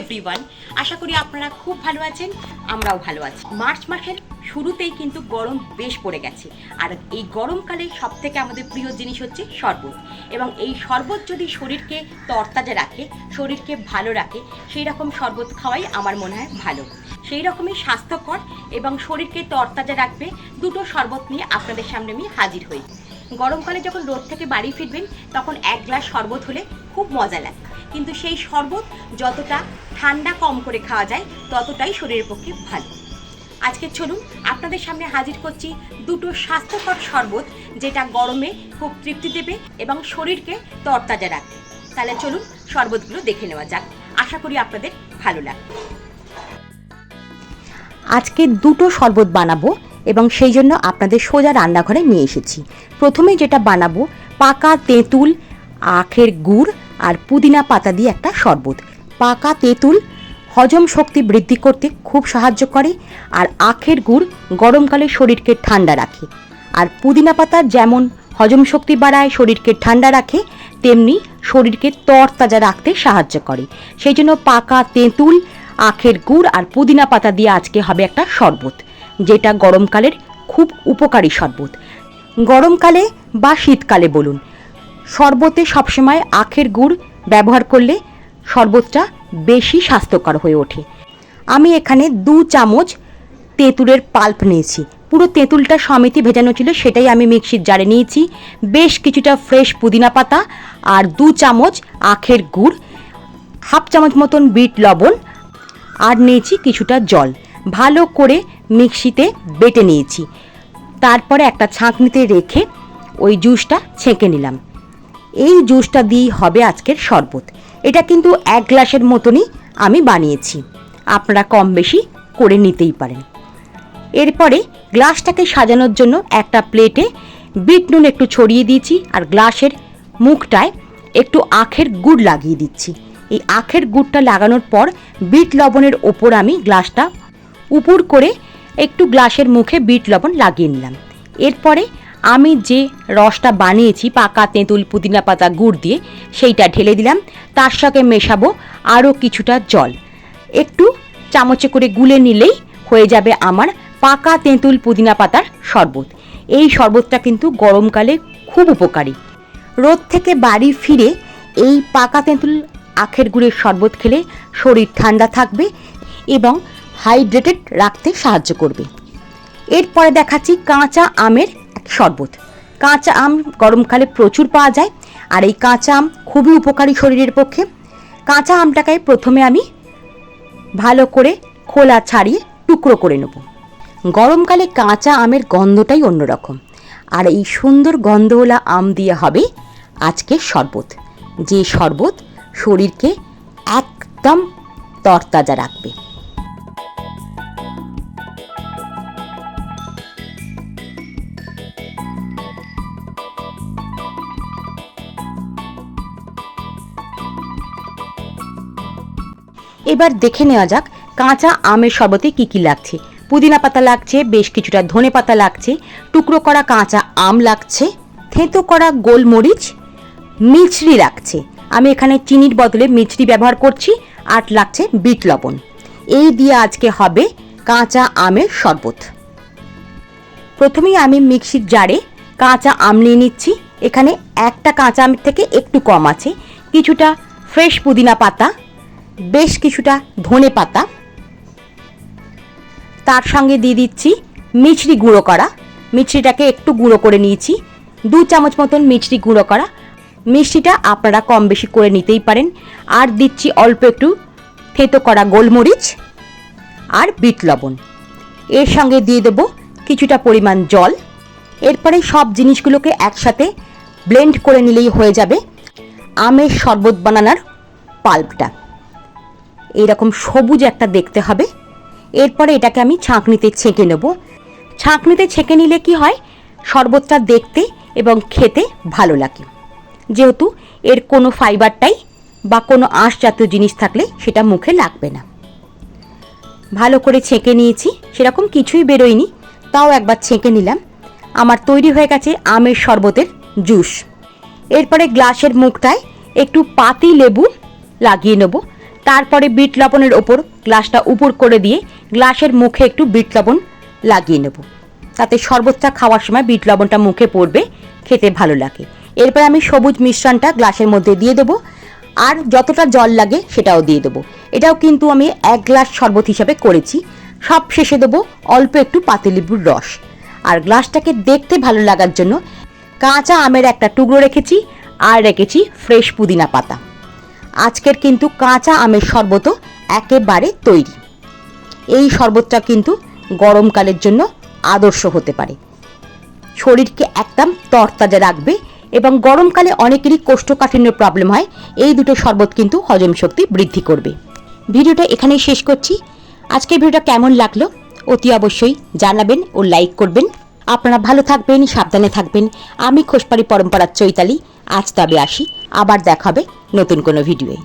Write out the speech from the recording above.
Everyone আশা করি আপনারা খুব ভালো আছেন, আমরাও ভালো আছি। মার্চ মাসের শুরুতেই কিন্তু গরম বেশ পড়ে গেছে। আর এই গরমকালে সব থেকে আমাদের প্রিয় জিনিস হচ্ছে শরবত। এবং এই শরবত যদি শরীরকে তরতাজা রাখে, শরীরকে ভালো রাখে, সেই রকম শরবত খাওয়াই আমার মনে হয় ভালো। সেই রকমই স্বাস্থ্যকর এবং শরীরকে তরতাজা রাখবে দুটো শরবত নিয়ে আপনাদের সামনে আমি হাজির হই। গরমকালে যখন রোদ থেকে বাড়ি ফিরবেন, তখন এক গ্লাস শরবত হলে খুব মজা লাগে কিন্তু সেই শরবত যতটা ঠান্ডা কম করে খাওয়া যায়, ততটাই শরীরের পক্ষে ভালো। আজকে চলুন আপনাদের সামনে হাজির করছি দুটো স্বাস্থ্যকর শরবত, যেটা গরমে খুব তৃপ্তি দেবে এবং শরীরকে তরতাজা রাখবে। তাহলে চলুন শরবতগুলো দেখে নেওয়া যাক। আশা করি আপনাদের ভালো লাগবে। আজকে দুটো শরবত বানাবো এবং সেই জন্য আপনাদের সোজা রান্নাঘরে নিয়ে এসেছি। প্রথমে যেটা বানাবো পাকা তেঁতুল, আখের গুড় আর পুদিনা পাতা দিয়ে একটা শরবত। পাকা তেঁতুল, হজম শক্তি বৃদ্ধি করতে খুব সাহায্য করে আর আখের গুড় গরমকালে শরীরকে ঠান্ডা রাখে। আর পুদিনা পাতা যেমন হজম শক্তি বাড়ায়, শরীরকে ঠান্ডা রাখে, তেমনি শরীরকে তরতাজা রাখতে সাহায্য করে। সেই জন্য পাকা তেঁতুল, আখের গুড় আর পুদিনা পাতা দিয়ে আজকে হবে একটা শরবত, যেটা গরমকালের খুব উপকারী শরবত। গরমকালে বা শীতকালে বলুন। শরবতে সবসময় আখের গুড় ব্যবহার করলে শরবতটা বেশি স্বাস্থ্যকর হয়ে ওঠে। আমি এখানে দু চামচ তেঁতুলের পাল্প নিয়েছি। পুরো তেঁতুলটা সমিতি ভেজানো ছিল, সেটাই আমি মিক্সির জারে নিয়েছি। বেশ কিছুটা ফ্রেশ পুদিনা পাতা আর দু চামচ আখের গুড়, হাফ চামচ মতন বিট লবণ আর নিয়েছি কিছুটা জল। ভালো করে মিক্সিতে বেটে নিয়েছি। তারপরে একটা ছাঁকনিতে রেখে ওই জুসটা ছেঁকে নিলাম। এই জুসটা দিয়েই হবে আজকের শরবত। এটা কিন্তু এক গ্লাসের মতনই আমি বানিয়েছি। আপনারা কম বেশি করে নিতেই পারেন। এরপরে গ্লাসটাকে সাজানোর জন্য একটা প্লেটে বিট নুন একটু ছড়িয়ে দিয়েছি আর গ্লাসের মুখটায় একটু আখের গুড় লাগিয়ে দিচ্ছি। এই আখের গুড়টা লাগানোর পর বিট লবণের ওপর আমি গ্লাসটা উপর করে একটু গ্লাসের মুখে বিট লবণ লাগিয়ে নিলাম। এরপরে আমি যে রসটা বানিয়েছি, পাকা তেঁতুল, পুদিনা পাতা, গুড় দিয়ে, সেইটা ঢেলে দিলাম। তার সঙ্গে মেশাবো আরও কিছুটা জল। একটু চামচে করে গুলে নিলেই হয়ে যাবে আমার পাকা তেঁতুল, পুদিনা পাতার শরবত। এই শরবতটা কিন্তু গরমকালে খুব উপকারী। রোদ থেকে বাড়ি ফিরে এই পাকা তেঁতুল, আখের গুড়ের শরবত খেলে শরীর ঠান্ডা থাকবে এবং হাইড্রেটেড রাখতে সাহায্য করবে। এরপরে দেখাচ্ছি কাঁচা আমের শরবত। কাঁচা আম গরমকালে প্রচুর পাওয়া যায়, আর এই কাঁচা আম খুবই উপকারী শরীরের পক্ষে। কাঁচা আমটাকে প্রথমে আমি ভালো করে খোলা ছাড়িয়ে টুকরো করে নেব। গরমকালে কাঁচা আমের গন্ধটাই অন্যরকম। আর এই সুন্দর গন্ধওয়ালা আম দিয়ে হবে আজকের শরবত। যে শরবত শরীরকে একদম তরতাজা রাখবে। এবার দেখে নেওয়া যাক কাঁচা আমের শরবতে কি কি লাগছে। পুদিনা পাতা লাগছে, বেশ কিছুটা ধনে পাতা লাগছে, টুকরো করা কাঁচা আম লাগছে, থেঁতো করা গোলমরিচ, মিছরি লাগছে। আমি এখানে চিনির বদলে মিছরি ব্যবহার করছি, আর লাগছে বিট লবণ। এই দিয়ে আজকে হবে কাঁচা আমের শরবত। প্রথমেই আমি মিক্সির জারে কাঁচা আম নিয়ে নিচ্ছি। এখানে একটা কাঁচা আমের থেকে একটু কম আছে। কিছুটা ফ্রেশ পুদিনা পাতা বেশ কিছুটা ধনে পাতা। তার সঙ্গে দিয়ে দিচ্ছি মিছরি গুঁড়ো করা। মিছরিটাকে একটু গুঁড়ো করে নিয়েছি। দু চামচ মতন মিছরি গুঁড়ো করা। মিষ্টিটা আপনারা কম বেশি করে নিতেই পারেন। আর দিচ্ছি অল্প একটু থেতো করা গোলমরিচ আর বিট লবণ। এর সঙ্গে দিয়ে দেবো কিছুটা পরিমাণ জল। এরপরে সব জিনিসগুলোকে একসাথে ব্লেন্ড করে নিলেই হয়ে যাবে। আমের শরবত বানানোর পাল্পটা। এইরকম সবুজ একটা দেখতে হবে। এরপরে এটাকে আমি ছাঁকনিতে ছেঁকে নেব। ছাঁকনিতে ছেঁকে নিলে কি হয়? শরবতটা দেখতে এবং খেতে ভালো লাগে। যেহেতু এর কোনো ফাইবারটাই বা কোনো আঁশ জাতীয় জিনিস থাকলে সেটা মুখে লাগবে না। ভালো করে ছেঁকে নিয়েছি, সেরকম কিছুই বেরোয়নি, তাও একবার ছেঁকে নিলাম। আমার তৈরি হয়ে গেছে আমের শরবতের জুস। এরপরে গ্লাসের মুখটায় একটু পাতি লেবু লাগিয়ে নেব। তারপরে বিট লবণের ওপর গ্লাসটা উপর করে দিয়ে গ্লাসের মুখে একটু বিট লবণ লাগিয়ে নেব। তাতে শরবতটা খাওয়ার সময় বিট লবণটা মুখে পড়বে, খেতে ভালো লাগে। এরপর আমি সবুজ মিশ্রণটা গ্লাসের মধ্যে দিয়ে দেবো আর যতটা জল লাগে সেটাও দিয়ে দেবো। এটাও কিন্তু আমি এক গ্লাস শরবত হিসাবে করেছি। সব শেষে দেবো অল্প একটু পাতিলেবুর রস। আর গ্লাসটাকে দেখতে ভালো লাগার জন্য কাঁচা আমের একটা টুকরো রেখেছি আর রেখেছি ফ্রেশ পুদিনা পাতা। আজকের কিন্তু কাঁচা আমের শরবতও একেবারে তৈরি। এই শরবতটা কিন্তু গরমকালের জন্য আদর্শ হতে পারে। শরীরকে একদম তরতাজা রাখবে এবং গরমকালে অনেকেরই কোষ্ঠকাঠিন্যের প্রবলেম হয়, এই দুটো শরবত কিন্তু হজম শক্তি বৃদ্ধি করবে। ভিডিওটা এখানেই শেষ করছি। আজকের ভিডিওটা কেমন লাগল অতি অবশ্যই জানাবেন ও লাইক করবেন। আপনারা ভালো থাকবেন, সাবধানে থাকবেন। আমি খোসপাড়ি পরম্পরার চৈতালি। আজ তবে আসি। আবার দেখাবে নতুন কোনো ভিডিওয়ে।